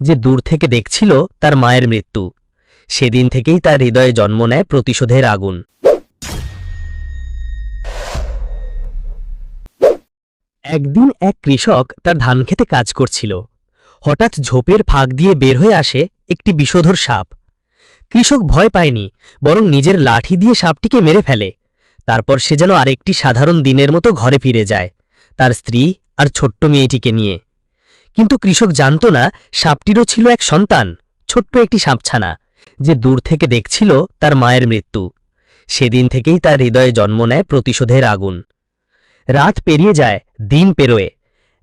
যে দূর থেকে দেখছিল তার মায়ের মৃত্যু। সেদিন থেকেই তার হৃদয়ে জন্ম নেয় প্রতিশোধের আগুন। একদিন এক কৃষক তার ধান খেতে কাজ করছিল। হঠাৎ ঝোপের ফাঁক দিয়ে বের হয়ে আসে একটি বিষধর সাপ। কৃষক ভয় পায়নি, বরং নিজের লাঠি দিয়ে সাপটিকে মেরে ফেলে। তারপর সে যেন আরেকটি সাধারণ দিনের মতো ঘরে ফিরে যায়, তার স্ত্রী আর ছোট্ট মেয়েটিকে নিয়ে। কিন্তু কৃষক জানত না সাপটিরও ছিল এক সন্তান, ছোট্ট একটি সাপছানা, যে দূর থেকে দেখছিল তার মায়ের মৃত্যু। সেদিন থেকেই তার হৃদয়ে জন্ম নেয় প্রতিশোধের আগুন। রাত পেরিয়ে যায়, দিন পেরোয়।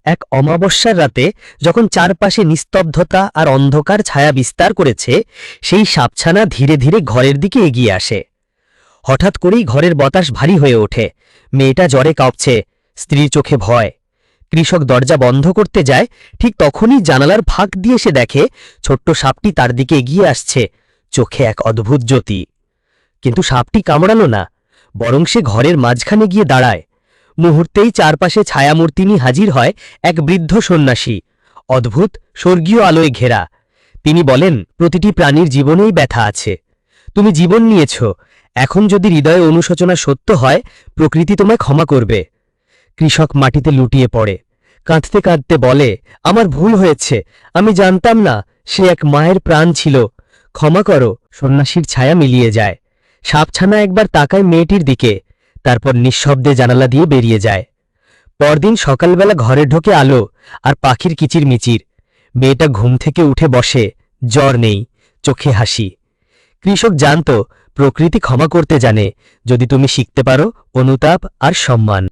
এক অমাবস্যার রাতে যখন চারপাশে নিস্তব্ধতা আর অন্ধকার ছায়া বিস্তার করেছে, সেই সাপছানা ধীরে ধীরে ঘরের দিকে এগিয়ে আসে। হঠাৎ করেই ঘরের বাতাস ভারী হয়ে ওঠে। মেয়েটা জ্বরে কাঁপছে, স্ত্রীর চোখে ভয়। কৃষক দরজা বন্ধ করতে যায়, ঠিক তখনই জানালার ফাঁক দিয়ে সে দেখে ছোট্ট সাপটি তার দিকে এগিয়ে আসছে, চোখে এক অদ্ভুত জ্যোতি। কিন্তু সাপটি কামড়ালো না, বরং সে ঘরের মাঝখানে গিয়ে দাঁড়ায়। মুহূর্তেই চারপাশে ছায়ামূর্তি নিয়ে হাজির হয় এক বৃদ্ধ সন্ন্যাসী, অদ্ভুত স্বর্গীয় আলোয় ঘেরা। তিনি বলেন, প্রতিটি প্রাণীর জীবনেই ব্যথা আছে। তুমি জীবন নিয়েছ, এখন যদি হৃদয়ে অনুশোচনা সত্য হয়, প্রকৃতি তোমায় ক্ষমা করবে। কৃষক মাটিতে লুটিয়ে পড়ে। কাঁদতে কাঁদতে বলে, আমার ভুল হয়েছে, আমি জানতাম না, সে এক মায়ের প্রাণ ছিল। ক্ষমা করো, সন্ন্যাসীর ছায়া মিলিয়ে যায় সাপছানা একবার তাকায় মেয়েটির দিকে, তারপর নিঃশব্দে জানালা দিয়ে বেরিয়ে যায়। পরদিন সকালবেলা ঘরে ঢোকে আলো আর পাখির কিচির মিচির মেয়েটা ঘুম থেকে উঠে বসে, জ্বর নেই, চোখে হাসি কৃষক জানত, প্রকৃতি ক্ষমা করতে জানে, যদি তুমি শিখতে পারো অনুতাপ আর সম্মান।